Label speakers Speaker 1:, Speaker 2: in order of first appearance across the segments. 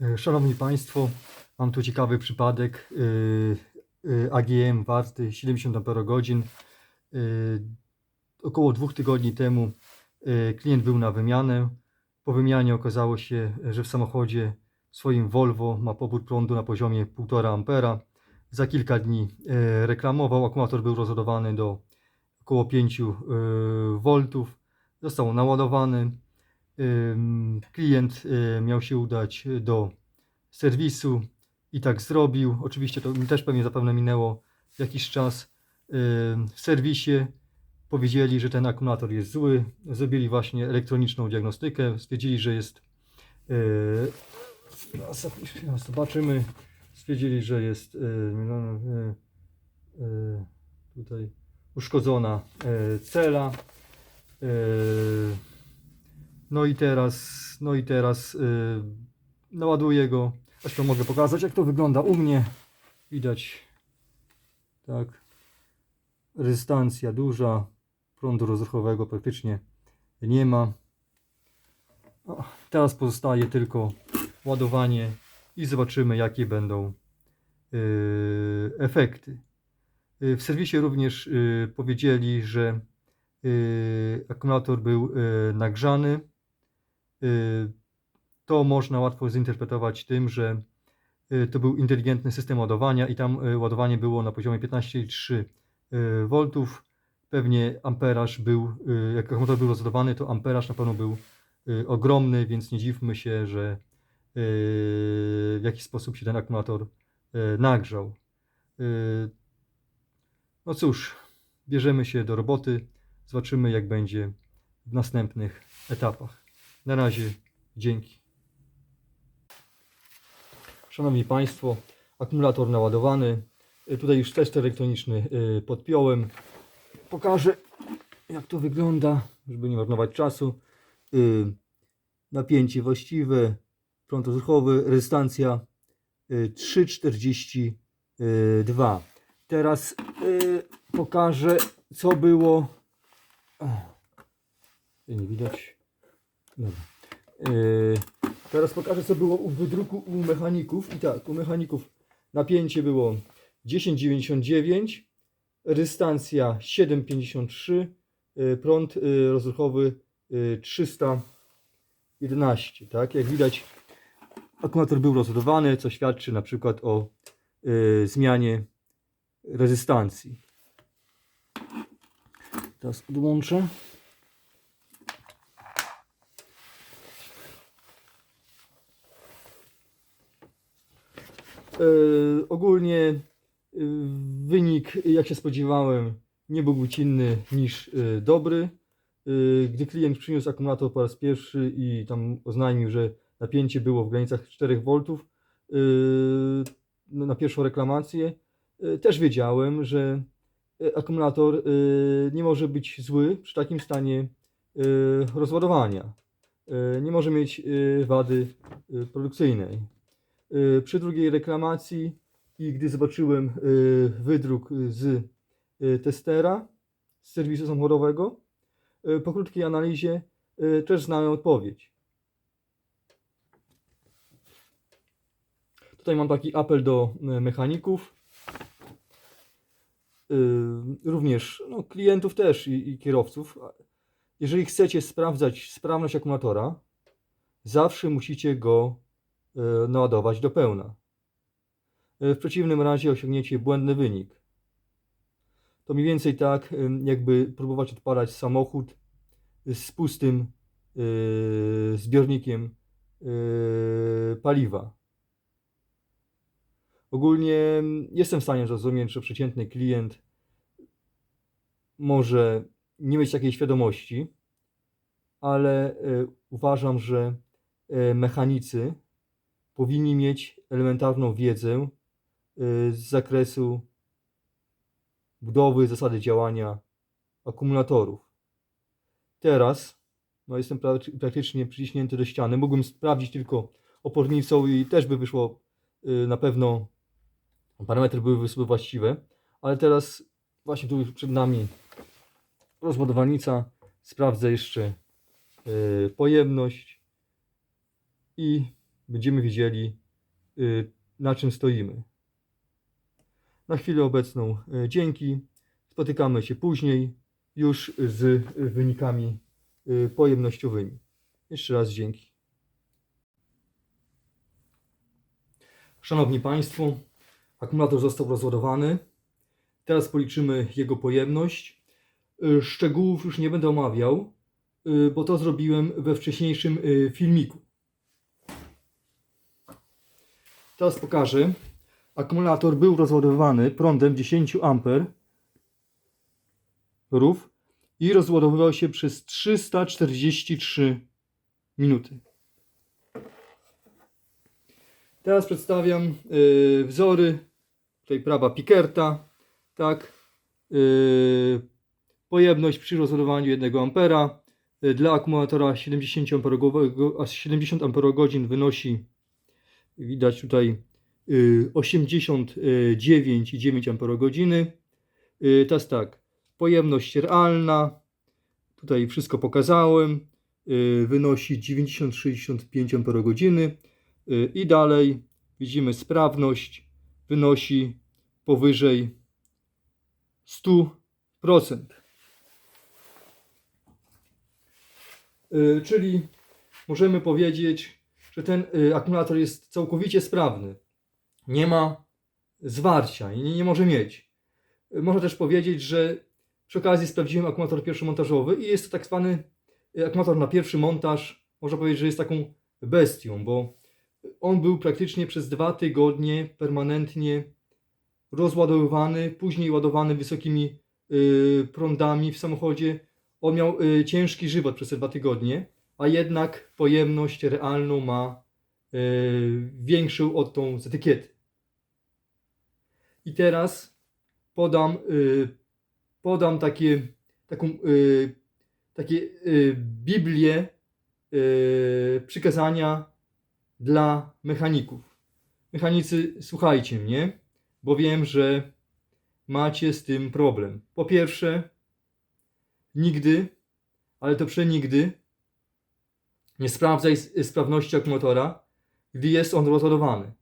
Speaker 1: E, Szanowni Państwo, mam tu ciekawy przypadek. e, e, AGM warty 70 Ah. Około dwóch tygodni temu klient był na wymianę. Po wymianie okazało się, że w samochodzie swoim Volvo ma pobór prądu na poziomie 1,5 ampera. Za kilka dni reklamował, akumulator był rozładowany do około 5 e, V. Został naładowany. Klient y, miał się udać do serwisu i tak zrobił. Oczywiście to też pewnie zapewne minęło jakiś czas. W serwisie powiedzieli, że ten akumulator jest zły. Zrobili właśnie elektroniczną diagnostykę. Stwierdzili, że jest. y, zobaczymy. Stwierdzili, że jest y, y, y, tutaj uszkodzona y, cela. Y, no i teraz, no i teraz yy, naładuję go. Zresztą mogę pokazać, jak to wygląda u mnie. Widać, tak, rezystancja duża, prądu rozruchowego praktycznie nie ma. O, teraz pozostaje tylko ładowanie i zobaczymy, jakie będą yy, efekty. Yy, W serwisie również yy, powiedzieli, że yy, akumulator był yy, nagrzany. Y, To można łatwo zinterpretować tym, że y, to był inteligentny system ładowania i tam y, ładowanie było na poziomie 15,3 V. Pewnie amperaż był, jak akumulator był rozładowany, to amperaż na pewno był ogromny, więc nie dziwmy się, że w jakiś sposób się ten akumulator nagrzał. No cóż, bierzemy się do roboty, zobaczymy jak będzie w następnych etapach. Na razie dzięki. Szanowni Państwo, akumulator naładowany. Tutaj już test elektroniczny y, podpiąłem. Pokażę jak to wygląda, żeby nie marnować czasu. Y, Napięcie właściwe, prąd rozruchowy, rezystancja y, 3,42. Teraz y, pokażę co było. Nie widać. Dobra. Yy, teraz pokażę, co było u wydruku u mechaników. I tak, u mechaników napięcie było 10,99, rezystancja 7,53, yy, prąd yy, rozruchowy yy, 311. Tak, jak widać, akumulator był rozładowany, co świadczy na przykład o yy, zmianie rezystancji. Teraz odłączę. Ogólnie e, wynik, jak się spodziewałem, nie był inny niż e, dobry. E, Gdy klient przyniósł akumulator po raz pierwszy i tam oznajmił, że napięcie było w granicach 4 V e, no, na pierwszą reklamację, e, też wiedziałem, że e, akumulator e, nie może być zły przy takim stanie e, rozładowania. E, Nie może mieć e, wady e, produkcyjnej. Y, przy drugiej reklamacji i gdy zobaczyłem y, wydruk z y, testera z serwisu samochodowego, po krótkiej analizie też znałem odpowiedź. Tutaj mam taki apel do mechaników, również no, klientów też i, i kierowców. Jeżeli chcecie sprawdzać sprawność akumulatora, zawsze musicie go naładować do pełna. E, W przeciwnym razie osiągniecie błędny wynik. To mniej więcej tak, em, jakby próbować odpalać samochód z pustym e, zbiornikiem e, paliwa. Ogólnie em, jestem w stanie zrozumieć, że przeciętny klient może nie mieć takiej świadomości, ale e, uważam, że e, mechanicy powinni mieć elementarną wiedzę y, z zakresu budowy, zasady działania akumulatorów. Teraz no jestem prak- praktycznie przyciśnięty do ściany. Mógłbym sprawdzić tylko opornicą i też by wyszło y, na pewno parametry były sobie właściwe, ale teraz właśnie tu przed nami rozładowanica. Sprawdzę jeszcze y, pojemność i będziemy wiedzieli, y, na czym stoimy. Na chwilę obecną y, dzięki. Spotykamy się później już z y, wynikami pojemnościowymi. Jeszcze raz dzięki. Szanowni Państwo, akumulator został rozładowany. Teraz policzymy jego pojemność. Szczegółów już nie będę omawiał, bo to zrobiłem we wcześniejszym filmiku. Teraz pokażę. Akumulator był rozładowany prądem 10 A rów i rozładowywał się przez 343 minuty. Teraz przedstawiam y, wzory. Tutaj prawa Pickerta, tak. Y, pojemność przy rozładowaniu 1 A y, dla akumulatora 70 Ah 70 Ah wynosi widać tutaj y, 89,9 Ah. Y, Teraz tak, pojemność realna, tutaj wszystko pokazałem, y, wynosi 90,65 Ah. Y, I dalej widzimy sprawność wynosi powyżej 100%. Y, Czyli możemy powiedzieć, że ten y, akumulator jest całkowicie sprawny. Nie ma zwarcia i nie, nie może mieć. Y, Można też powiedzieć, że przy okazji sprawdziłem akumulator pierwszomontażowy i jest to tak zwany y, akumulator na pierwszy montaż. Można powiedzieć, że jest taką bestią, bo on był praktycznie przez dwa tygodnie permanentnie rozładowywany, później ładowany wysokimi prądami w samochodzie. On miał ciężki żywot przez te dwa tygodnie, a jednak pojemność realną ma y, większą od tą z etykiety. I teraz podam, y, podam takie, taką, y, takie y, Biblię przykazania dla mechaników. Mechanicy, słuchajcie mnie, bo wiem, że macie z tym problem. Po pierwsze, nigdy, ale to przenigdy, nie sprawdzaj sprawności akumulatora, gdy jest on rozładowany.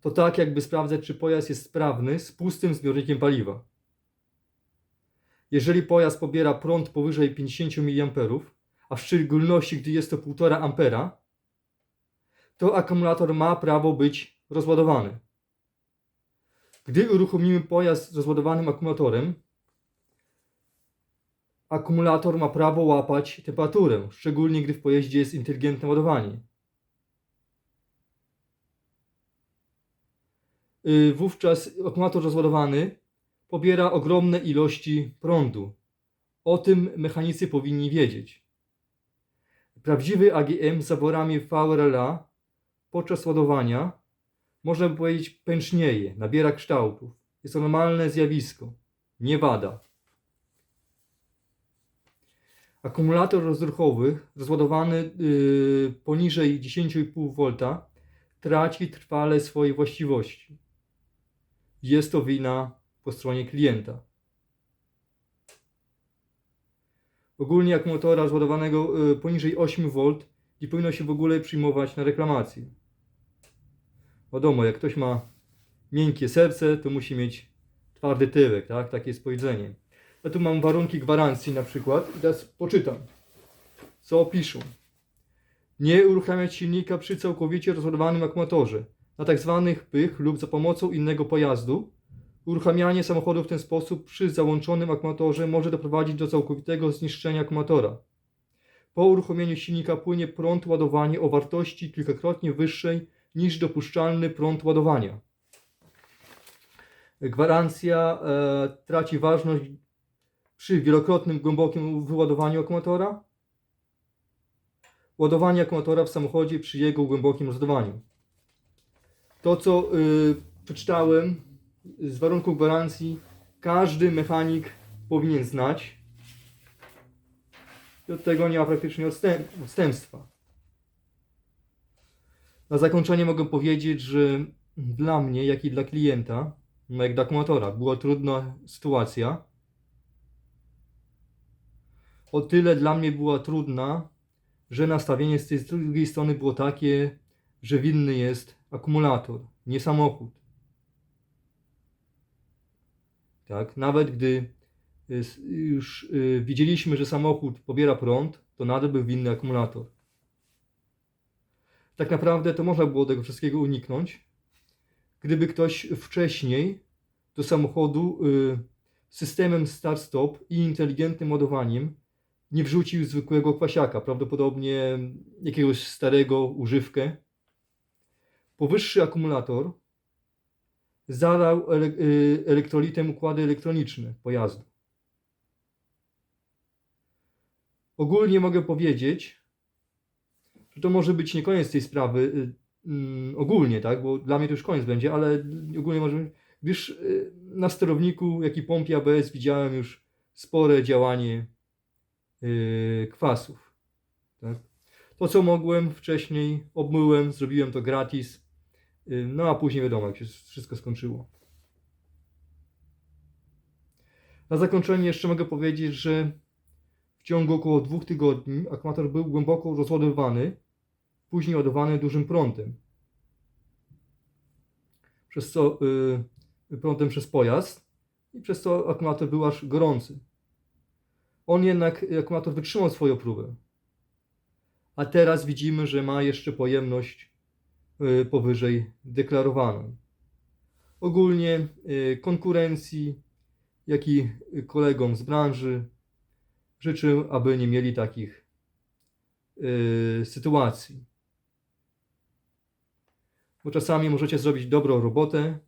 Speaker 1: To tak, jakby sprawdzać, czy pojazd jest sprawny z pustym zbiornikiem paliwa. Jeżeli pojazd pobiera prąd powyżej 50 mA, a w szczególności gdy jest to 1,5 ampera, to akumulator ma prawo być rozładowany. Gdy uruchomimy pojazd z rozładowanym akumulatorem, akumulator ma prawo łapać temperaturę, szczególnie gdy w pojeździe jest inteligentne ładowanie. Y, Wówczas akumulator rozładowany pobiera ogromne ilości prądu. O tym mechanicy powinni wiedzieć. Prawdziwy AGM z zaworami VRLA podczas ładowania, można by powiedzieć, pęcznieje, nabiera kształtów. Jest to normalne zjawisko, nie wada. Akumulator rozruchowy rozładowany yy, poniżej 10,5 V traci trwale swoje właściwości. Jest to wina po stronie klienta. Ogólnie akumulatora rozładowanego yy, poniżej 8 V nie powinno się w ogóle przyjmować na reklamację. Wiadomo, jak ktoś ma miękkie serce, to musi mieć twardy tyłek, tak? Takie jest powiedzenie. Ja tu mam warunki gwarancji na przykład i teraz poczytam, co piszą. Nie uruchamiać silnika przy całkowicie rozładowanym akumulatorze. Na tak zwanych pych lub za pomocą innego pojazdu. Uruchamianie samochodu w ten sposób przy załączonym akumulatorze może doprowadzić do całkowitego zniszczenia akumulatora. Po uruchomieniu silnika płynie prąd ładowania o wartości kilkakrotnie wyższej niż dopuszczalny prąd ładowania. Gwarancja e, traci ważność przy wielokrotnym głębokim wyładowaniu akumulatora. Ładowanie akumulatora w samochodzie przy jego głębokim rozładowaniu. To, co y, przeczytałem z warunków gwarancji, każdy mechanik powinien znać. I od tego nie ma praktycznie odstęp- odstępstwa. Na zakończenie mogę powiedzieć, że dla mnie, jak i dla klienta, no jak dla akumulatora, była trudna sytuacja. O tyle dla mnie była trudna, że nastawienie z tej drugiej strony było takie, że winny jest akumulator, nie samochód. Tak, nawet gdy y, już y, widzieliśmy, że samochód pobiera prąd, to nadal był winny akumulator. Tak naprawdę to można było tego wszystkiego uniknąć, gdyby ktoś wcześniej do samochodu y, systemem start-stop i inteligentnym ładowaniem nie wrzucił zwykłego kwasiaka, prawdopodobnie jakiegoś starego używkę. Powyższy akumulator zalał y, elektrolitem układy elektroniczne pojazdu. Ogólnie mogę powiedzieć, że to może być nie koniec tej sprawy, y, mm, ogólnie, tak, bo dla mnie to już koniec będzie, ale ogólnie może być, gdyż y, na sterowniku, jak i pompie ABS widziałem już spore działanie kwasów. Tak. To, co mogłem wcześniej, obmyłem, zrobiłem to gratis, y, no a później wiadomo, jak się wszystko skończyło. Na zakończenie jeszcze mogę powiedzieć, że w ciągu około dwóch tygodni akumulator był głęboko rozładowany, później ładowany dużym prądem. Przez co y, prądem przez pojazd i przez co akumulator był aż gorący. On jednak, akumulator wytrzymał swoją próbę. A teraz widzimy, że ma jeszcze pojemność y, powyżej deklarowaną. Ogólnie y, konkurencji, jak i kolegom z branży życzę, aby nie mieli takich y, sytuacji. Bo czasami możecie zrobić dobrą robotę,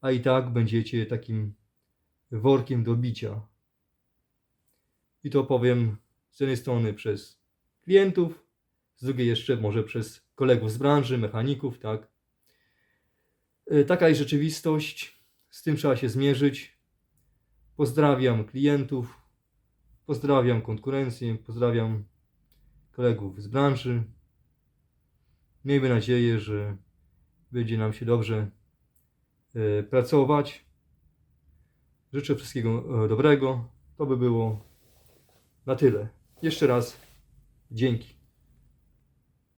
Speaker 1: a i tak będziecie takim workiem do bicia. I to powiem z jednej strony przez klientów, z drugiej jeszcze może przez kolegów z branży, mechaników, tak. Y, Taka jest rzeczywistość, z tym trzeba się zmierzyć. Pozdrawiam klientów, pozdrawiam konkurencję, pozdrawiam kolegów z branży. Miejmy nadzieję, że będzie nam się dobrze e, pracować. Życzę wszystkiego e, dobrego. To by było na tyle. Jeszcze raz dzięki.